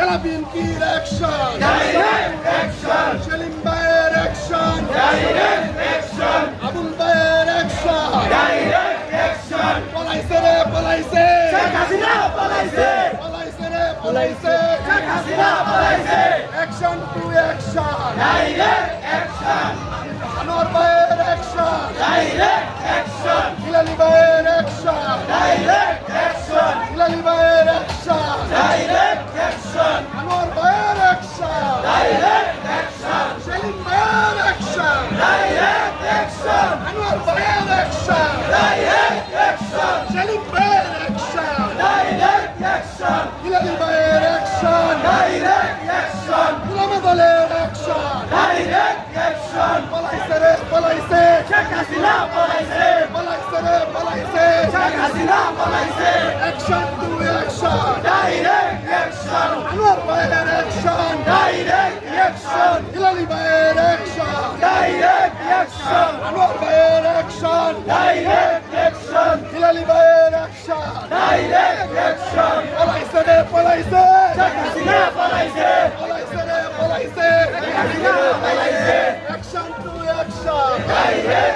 যারা বিএনপির action action Selim ভাইয়ের অ্যাকশন অ্যাকশন আবুল ভাইয়ের অ্যাকশন অ্যাকশন পলাইছে রে পলাইছে শেখ হাসিনা পলাইছে পলাইছে রে পলাইছে শেখ হাসিনা পলাইছে action to action direct action Direct action! Direct action! Direct action! Direct action! Direct action! Direct action! Balay sere, balay se! Çek hasina, balay se! Balay sere, balay se! Çek hasina, balay se! Action to action! Direct action! Anwar Bayer action! Direct action! Hilali Bayer action! Direct action! Anwar action to action